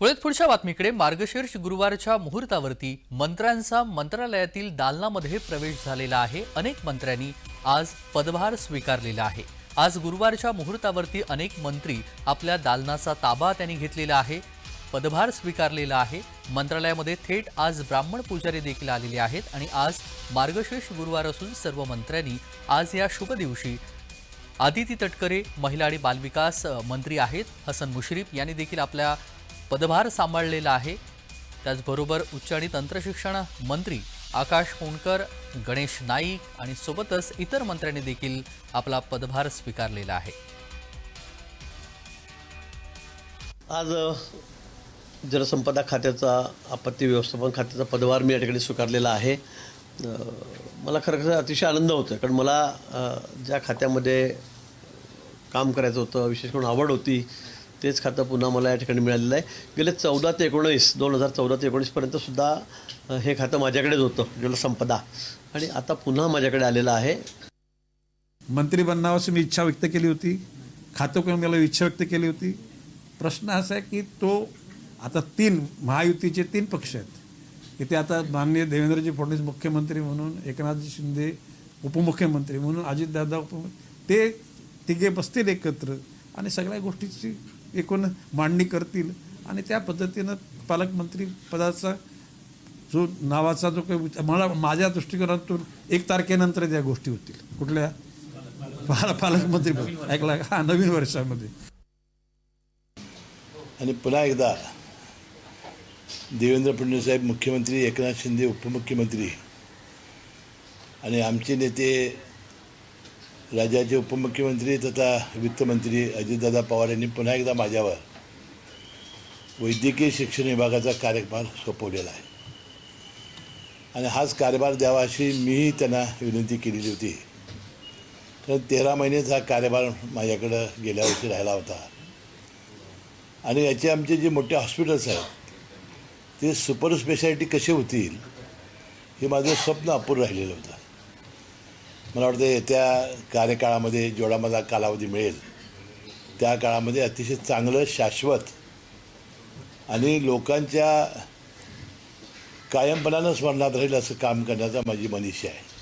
वळत पुढच्या बातमीकडे मार्गशीर्ष गुरुवारच्या मुहूर्तावरती मंत्र्यांचा मंत्रालयातील दालनामध्ये प्रवेश झालेला आहे. अनेक मंत्र्यांनी आज पदभार स्वीकारलेला आहे. आज गुरुवारच्या मुहूर्तावरती अनेक मंत्री आपल्या दालनाचा ताबा त्यांनी घेतलेला आहे. पदभार स्वीकारलेला आहे. मंत्रालयामध्ये थेट आज ब्राह्मण पुजारी देखील आलेले आहेत आणि आज मार्गशीर्ष गुरुवार असून सर्व मंत्र्यांनी आज या शुभ दिवशी आदिती तटकरे महिला आणि बालविकास मंत्री आहेत. हसन मुश्रीफ यांनी देखील आपल्या पदभार सांभाळलेला आहे. त्याचबरोबर उच्च आणि तंत्रशिक्षण मंत्री आकाश कोणकर गणेश नाईक आणि सोबतच इतर मंत्र्यांनी देखील आपला पदभार स्वीकारलेला आहे. आज जलसंपदा खात्याचा आपत्ती व्यवस्थापन खात्याचा पदभार मी या ठिकाणी स्वीकारलेला आहे. मला खरं खरं अतिशय आनंद होतो कारण मला ज्या खात्यामध्ये काम करायचं होतं विशेष करून आवड होती तेच खातं पुन्हा मला या ठिकाणी मिळालेलं आहे. गेले चौदा ते एकोणीस दोन हजार चौदा ते एकोणीसपर्यंत सुद्धा हे खातं माझ्याकडेच होतं जलसंपदा आणि आता पुन्हा माझ्याकडे आलेलं आहे. मंत्री बनावाची मी इच्छा व्यक्त केली होती. खातं करून मला इच्छा व्यक्त केली होती. प्रश्न असा आहे की तो आता तीन महायुतीचे तीन पक्ष आहेत. इथे आता माननीय देवेंद्रजी फडणवीस मुख्यमंत्री म्हणून एकनाथजी शिंदे उपमुख्यमंत्री म्हणून अजितदादा उप ते तिघे बसतील एकत्र. आणि सगळ्या गोष्टीची एकूण मांडणी करतील. आणि त्या पद्धतीनं पालकमंत्री पदाचा जो नावाचा जो काही विचार- मला माझ्या दृष्टिकोनातून एक तारखेनंतर त्या गोष्टी होतील. कुठल्या? पाल पालकमंत्री ऐकला का? हा नवीन वर्षामध्ये. आणि पुन्हा एकदा देवेंद्र फडणवीस साहेब मुख्यमंत्री एकनाथ शिंदे उपमुख्यमंत्री आणि आमचे नेते राज्याचे उपमुख्यमंत्री तथा वित्तमंत्री अजितदादा पवार यांनी पुन्हा एकदा माझ्यावर वैद्यकीय शिक्षण विभागाचा कार्यभार सोपवलेला आहे. आणि हाच कारभार द्यावा अशी मीही त्यांना विनंती केलेली होती. तर तेरा महिनेच हा कार्यभार माझ्याकडं गेल्या वर्षी राहिला होता. आणि याचे आमचे जे मोठे हॉस्पिटल्स आहेत ते सुपर स्पेशालिटी कसे होतील हे माझं स्वप्न अपूर राहिलेलं होतं. मला वाटतं येत्या कार्यकाळामध्ये जेवढा मला कालावधी मिळेल त्या काळामध्ये अतिशय चांगलं शाश्वत आणि लोकांच्या कायमपणानं स्मरणात राहील असं काम करण्याचा माझी मनीषा आहे.